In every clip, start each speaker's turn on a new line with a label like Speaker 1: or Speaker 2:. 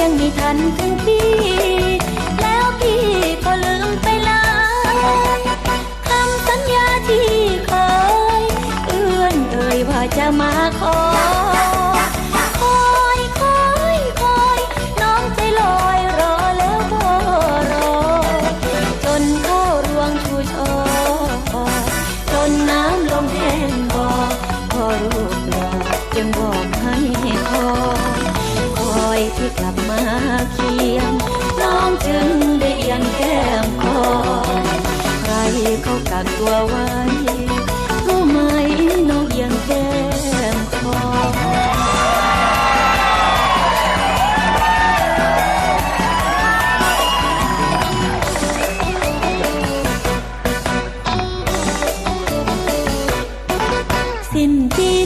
Speaker 1: ยังไม่ทันถึงพี่ แล้วพี่ก็ลืมไปเลยคำสัญญาที่เคยเอื้อนเอ่ยว่าจะมาขอคอยคอยคอยน้องใจลอยรอแล้วรอ จนเข้าร่วงชูชอจนน้ำลงแห้งบ่พอรู้ากตัวไว้ รู้ไหมนกยังแก้มคอ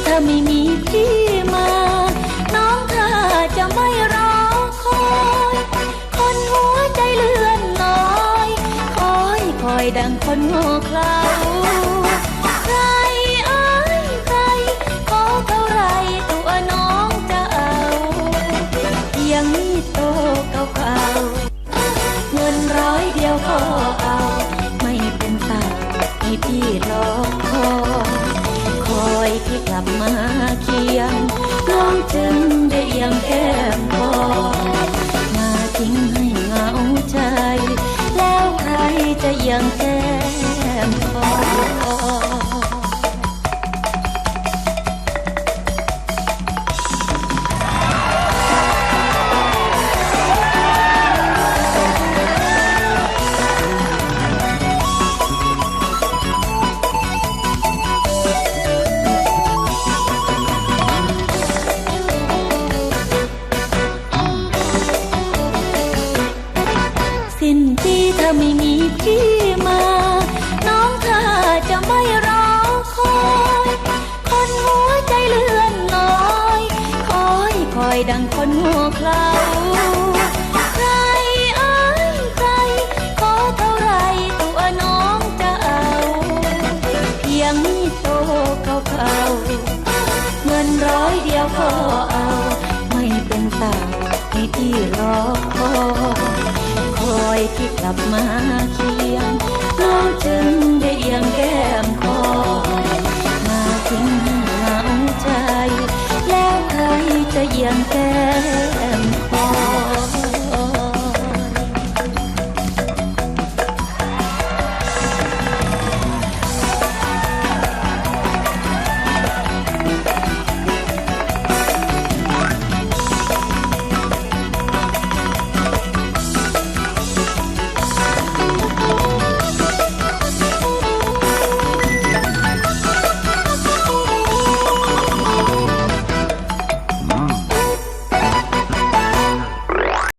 Speaker 1: ถ้าไม่มี ดังคนโง่เขลาใครเอ้ยใครขอเท่าไรตัวน้องจะเอาเพียงมีดโตเก่าๆเงินร้อยเดียวก็เอา ไม่เป็นตาให้พี่รอคอยคอยพี่กลับมาเคียงน้องจึงได้ยังแก้มคอ ยังแก้มคอสิ้นปีถ้าไม่มีพี่ ดังคนหัวเขลาใครเอ้ยใครขอเท่าไรตัวน้องจะเอา เพียงมีดโตเก่าเงินร้อยเดียวก็เอา ไม่เป็นตาให้พี่รอคอยคอยที่กลับมา ยงแก้